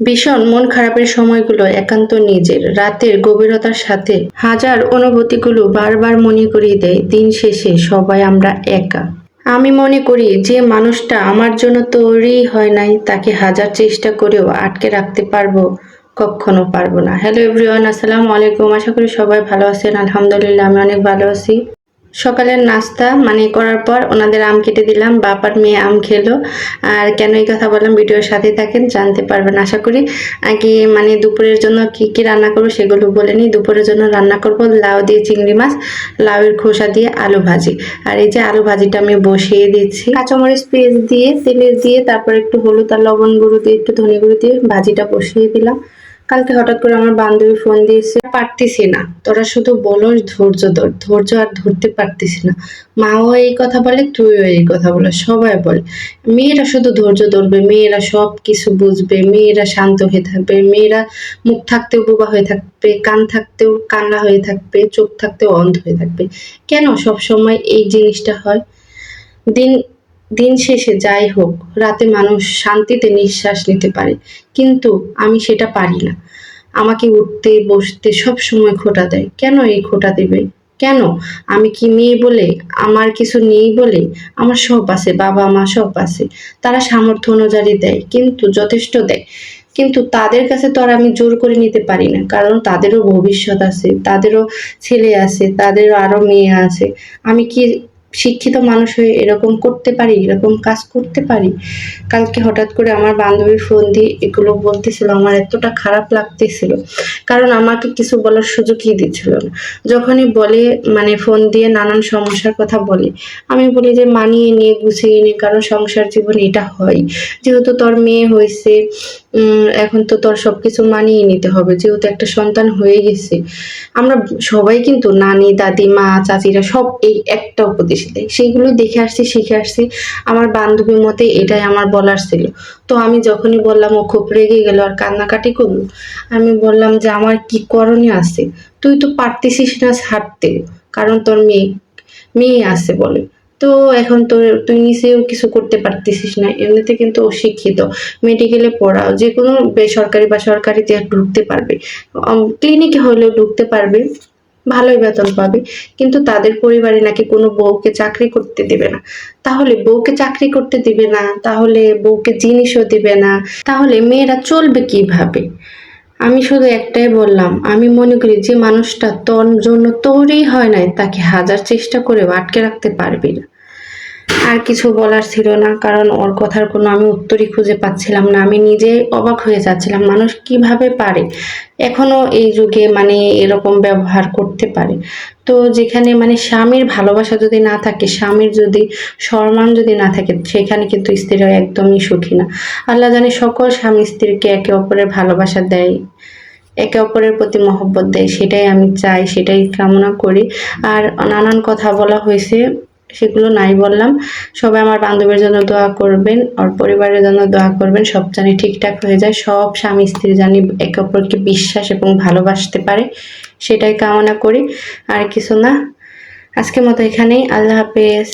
ভীষণ মন খারাপের সময়গুলো একান্ত নিজের, রাতের গভীরতার সাথে। হাজার অনুভূতিগুলো বারবার মনে করিয়ে দেয়, দিন শেষে সবাই আমরা একা। আমি মনে করি যে মানুষটা আমার জন্য তৈরি হয় নাই, তাকে হাজার চেষ্টা করেও আটকে রাখতে পারব, কখনো পারব না। হ্যালো এভরিওয়ান আসসালামু আলাইকুম। আশা করি সবাই ভালো আছেন। আলহামদুলিল্লাহ, আমি অনেক ভালো আছি। সকালের নাস্তা মানে করার পর ওনাদের আম কেটে দিলাম, বাপার মেয়ে আম খেলো। আর কেন এই কথা বললাম, ভিডিওর সাথে থাকেন, জানতে পারবেন আশা করি। আগে মানে দুপুরের জন্য কি কি রান্না করব সেগুলো বলে নিই। দুপুরের জন্য রান্না করব লাউ দিয়ে চিংড়ি মাছ, লাউয়ের খোসা দিয়ে আলু ভাজি। আর এই যে আলু ভাজিটা আমি বসিয়ে দিচ্ছি। কাঁচামরিচ পেঁয়াজ দিয়ে তেলে দিয়ে, তারপর একটু হলুদ আর লবণ গুঁড়ো দিয়ে, একটু ধনে গুঁড়ো দিয়ে ভাজিটা বসিয়ে দিলাম। কালকে হঠাৎ করে আমার বান্ধবী ফোন দিয়েছে, পারতেছি না। তোরা শুধু বলো ধৈর্য ধর, ধৈর্য আর ধরতে পারতেছি না। মাও এই কথা বলে, তুইও এই কথা বলে, সবাই বলে। মেয়েরা শুধু ধৈর্য ধরবে, মেয়েরা সব কিছু বুঝবে, মেয়েরা শান্ত হয়ে থাকবে, মেয়েরা মুখ থাকতেও বোবা হয়ে থাকবে, কান থাকতেও কান্না হয়ে থাকবে, চোখ থাকতেও অন্ধ হয়ে থাকবে। কেন সব সময় এই জিনিসটা হয়? দিন দিন শেষে যাই হোক, রাতে মানুষ শান্তিতে নিঃশ্বাস নিতে পারে, কিন্তু আমি সেটা পারি না। আমাকে উঠতে, বসতে সব সময় খোটা দেয়। কেন এই খোটা দেবে? কেন? আমি কি মেয়ে বলে? আমার কিছু নেই বলে? আমার সব আছে, বাবা মা সব আছে। তারা সামর্থ্য অনুযায়ী দেয়, কিন্তু যথেষ্ট দেয়। কিন্তু তাদের কাছে তো আর আমি জোর করে নিতে পারি না, কারণ তাদেরও ভবিষ্যৎ আছে, তাদেরও ছেলে আছে, তাদেরও আরও মেয়ে আছে। আমি কি শিক্ষিত মানুষ হয়ে এরকম করতে পারি, এরকম কাজ করতে পারি? কালকে হঠাৎ করে আমার বান্ধবীর ফোন দিয়ে এগুলো বলতেছিল, আমার এতটা খারাপ লাগতেছিল। কারণ আমাকে কিছু বলার সুযোগই দিচ্ছিল না। যখনই বলে মানে ফোন দিয়ে নানান সমস্যার কথা বলে, আমি বলি যে, মানিয়ে নিয়ে গুছিয়ে নিয়ে কারণ সংসার জীবন এটা হয়। যেহেতু তোর মেয়ে হয়েছে এখন তো তোর সবকিছু মানিয়ে নিতে হবে। যেহেতু একটা সন্তান হয়ে গেছে, আমরা সবাই কিন্তু নানি, দাদি, মা, চাচিরা সব এই একটা উপদেশ দেয় সেইগুলো দেখে আসছি, শিখে আসছি। আমার বান্ধবীর মতে এটাই আমার বলার ছিল। তো আমি যখনই বললাম, ও খুব রেগে গেল আর কান্নাকাটি করল, আমি বললাম যে, আমার কি করণীয় আছে? তুই তো পারতেছিস না ছাড়তে, কারণ তোর মেয়ে মেয়ে আছে বলে। তো এখন তোর, তুই নিজেও কিছু করতে পারতেছিস না। এমনিতে কিন্তু ও শিক্ষিত মেডিকেলে পড়াও। যে কোনো বেসরকারি বা সরকারিতে ঢুকতে পারবে। ক্লিনিকে হলেও ঢুকতে পারবে। ভালোই বেতন পাবে। কিন্তু তাদের পরিবারে নাকি কোনো বউকে চাকরি করতে দিবে না। তাহলে বউকে চাকরি করতে দিবে না। তাহলে বউকে জিনিসও দিবে না। তাহলে মেয়েরা চলবে কীভাবে? আমি শুধু একটাই বললাম, আমি মনে করি যে মানুষটা তোর জন্য তৈরি হয় নাই, তাকে হাজার চেষ্টা করে আটকে রাখতে পারবি না। আর কিছু বলার ছিল না, কারণ ওর কথার কোনো আমি উত্তরই খুঁজে পাচ্ছিলাম না। আমি নিজে অবাক হয়ে যাচ্ছিলাম, মানুষ কীভাবে পারে? এখনও এই যুগে মানে এরকম ব্যবহার করতে পারে। তো যেখানে মানে স্বামীর ভালোবাসা যদি না থাকে, স্বামীর যদি সম্মান যদি না থাকে, সেখানে কিন্তু স্ত্রীরা একদমই সুখী না। আল্লাহ জানে সকল স্বামী স্ত্রীকে একে অপরের ভালোবাসা দেয়, একে অপরের প্রতি মহব্বত দেয়, সেটাই আমি চাই, সেটাই কামনা করি। আর নানান কথা বলা হয়েছে সেগুলো নাই বললাম। সবাই আমার বান্ধবের জন্য দোয়া করবেন, আর পরিবারের জন্য দোয়া করবেন, সব জানি ঠিকঠাক হয়ে যায়, সব স্বামী স্ত্রী জানি একে অপরকে বিশ্বাস এবং ভালোবাসতে পারে, সেটাই কামনা করি, আর কিছু না। আজকের মতো এখানেই, আল্লাহ হাফেজ।